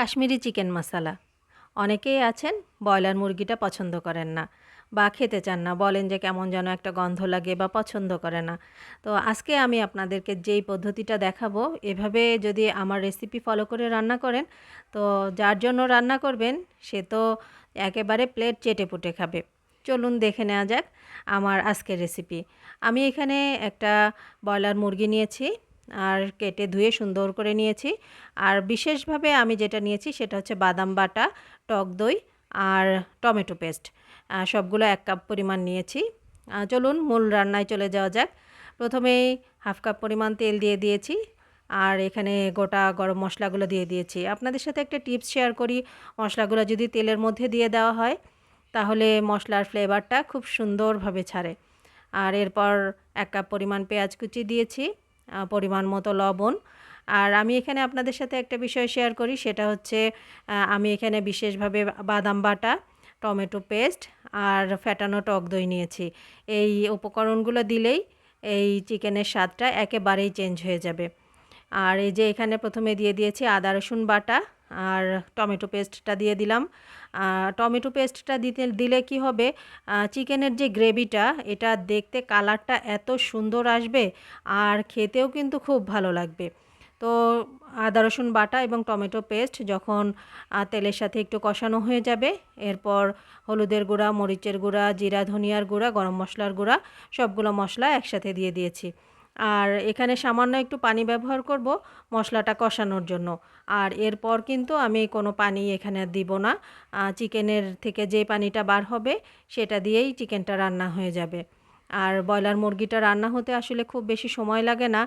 Kashmiri chicken মশালা। অনেকেই আছেন, broiler মুরগিটা পছন্দ করেন না বা খেতে চান না, বলেন যে কেমন যেন একটা গন্ধ লাগে বা পছন্দ করে না। তো আজকে আমি আপনাদেরকে যেই পদ্ধতিটা দেখাবো, এভাবে যদি আমার রেসিপি ফলো করে রান্না করেন, তো যার জন্য রান্না করবেন, সে তো একেবারে প্লেট চেটে পুটে খাবে। চলুন দেখে নেওয়া যাক আমার আজকের রেসিপি আমি এখানে একটা ব্রয়লার মুরগি নিয়েছি। আর কেটে ধুয়ে সুন্দর করে নিয়েছি। আর বিশেষভাবে আমি যেটা নিয়েছি সেটা হচ্ছে বাদাম বাটা, টক দই আর টমেটো পেস্ট। সবগুলো এক কাপ পরিমাণ নিয়েছি। চলুন মূল রান্নায় চলে যাওয়া যাক। প্রথমেই হাফ কাপ পরিমাণ তেল দিয়ে দিয়েছি আর এখানে গোটা গরম মশলাগুলো দিয়ে দিয়েছি। আপনাদের সাথে একটা টিপস শেয়ার করি, মশলাগুলো যদি তেলের মধ্যে দিয়ে দেওয়া হয় তাহলে মশলার ফ্লেভারটা খুব সুন্দরভাবে ছাড়ে। আর এরপর এক কাপ পরিমাণ পেঁয়াজ কুচি দিয়েছি। পরিমাণ মতো লবণ। আর আমি এখানে আপনাদের সাথে একটা বিষয় শেয়ার করি, সেটা হচ্ছে আমি এখানে বিশেষভাবে বাদাম বাটা, টমেটো পেস্ট আর ফ্যাটানো টক দই নিয়েছি। এই উপকরণগুলো দিলেই এই চিকেনের স্বাদটা একেবারেই চেঞ্জ হয়ে যাবে। আর এই যে এখানে প্রথমে দিয়ে দিয়েছি আদা, রসুন বাটা আর টমেটো পেস্টটা দিয়ে দিলাম। টমেটো পেস্টটা দিতে, দিলে কি হবে? চিকেনের যে গ্রেভিটা, এটা দেখতে কালারটা এত সুন্দর আসবে আর খেতেও কিন্তু খুব ভালো লাগবে। তো আদা, রসুন বাটা এবং টমেটো পেস্ট যখন তেলের সাথে একটু কষানো হয়ে যাবে, এরপর হলুদের গুঁড়া, মরিচের গুঁড়া, জিরা, ধনিয়ার গুঁড়া, গরম মশলার গুঁড়া, সবগুলো মশলা একসাথে দিয়ে দিয়েছি। আর এখানে সামান্য একটু পানি ব্যবহার করব মশলাটা কষানোর জন্য। আর এরপর কিন্তু আমি কোনো পানি এখানে দিব না। চিকেনের থেকে যে পানিটা বার হবে সেটা দিয়েই চিকেনটা রান্না হয়ে যাবে। আর ব্রয়লার মুরগিটা রান্না হতে আসলে খুব বেশি সময় লাগে না।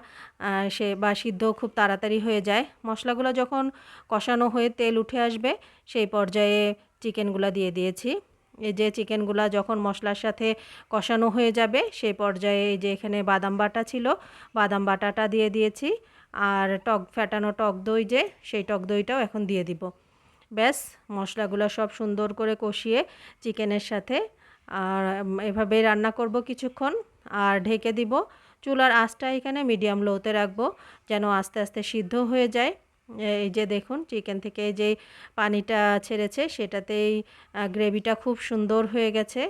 সে বা সিদ্ধ খুব তাড়াতাড়ি হয়ে যায়। মশলাগুলো যখন কষানো হয়ে তেল উঠে আসবে সেই পর্যায়ে চিকেনগুলো দিয়ে দিয়েছি। এই যে চিকেনগুলা যখন মশলার সাথে কষানো হয়ে যাবে সেই পর্যায়ে এই যে এখানে বাদাম বাটা ছিল, বাদাম বাটাটা দিয়ে দিয়েছি। আর টক ফ্যাটানো টক দই যে, সেই টক দইটাও এখন দিয়ে দিব। ব্যাস, মশলাগুলো সব সুন্দর করে কষিয়ে চিকেনের সাথে। আর এভাবে রান্না করব কিছুক্ষণ, আর ঢেকে দিব। চুলার আঁচটা এখানে মিডিয়াম লোতে রাখব, যেন আস্তে আস্তে সিদ্ধ হয়ে যায়। এই যে দেখুন, চিকেন থেকে যে পানিটা ছেড়েছে, সেটাতেই গ্রেভিটা খুব সুন্দর হয়ে গেছে।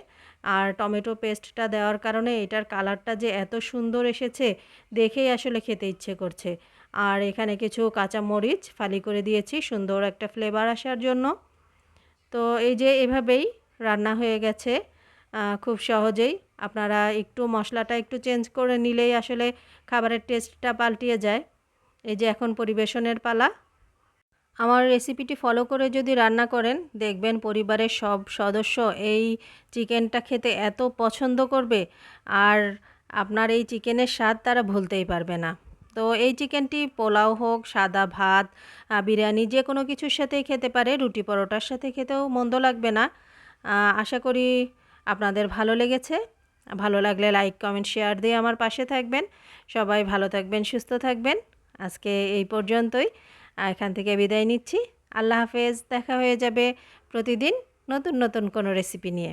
আর টমেটো পেস্টটা দেওয়ার কারণে এটার কালারটা যে এত সুন্দর এসেছে, দেখেই আসলে খেতে ইচ্ছে করছে। আর এখানে কিছু কাঁচা মরিচ ফালি করে দিয়েছি, সুন্দর একটা ফ্লেভার আসার জন্য। তো এই যে এভাবেই রান্না হয়ে গেছে খুব সহজেই। আপনারা একটু মশলাটা একটু চেঞ্জ করে নিলেই আসলে খাবারের টেস্টটা পাল্টিয়ে যায়। এই যে এখন পরিবেশনের পালা। আমার রেসিপিটি ফলো করে যদি রান্না করেন, দেখবেন পরিবারের সব সদস্য এই চিকেনটা খেতে এত পছন্দ করবে আর আপনার এই চিকেনের স্বাদ তারা ভুলতেই পারবে না। তো এই চিকেনটি পোলাও হোক, সাদা ভাত বিরিয়ানি যে কোনো কিছুর সাথেই খেতে পারে, রুটি পরোটার সাথে খেতেও মন্দ লাগবে না। আশা করি আপনাদের ভালো লেগেছে। ভালো লাগলে লাইক কমেন্ট শেয়ার দিয়ে আমার পাশে থাকবেন। সবাই ভালো থাকবেন, সুস্থ থাকবেন। আজকে এই পর্যন্তই। এখান থেকে বিদায় নিচ্ছি। আল্লাহ হাফেজ। দেখা হয়ে যাবে প্রতিদিন নতুন নতুন কোনো রেসিপি নিয়ে।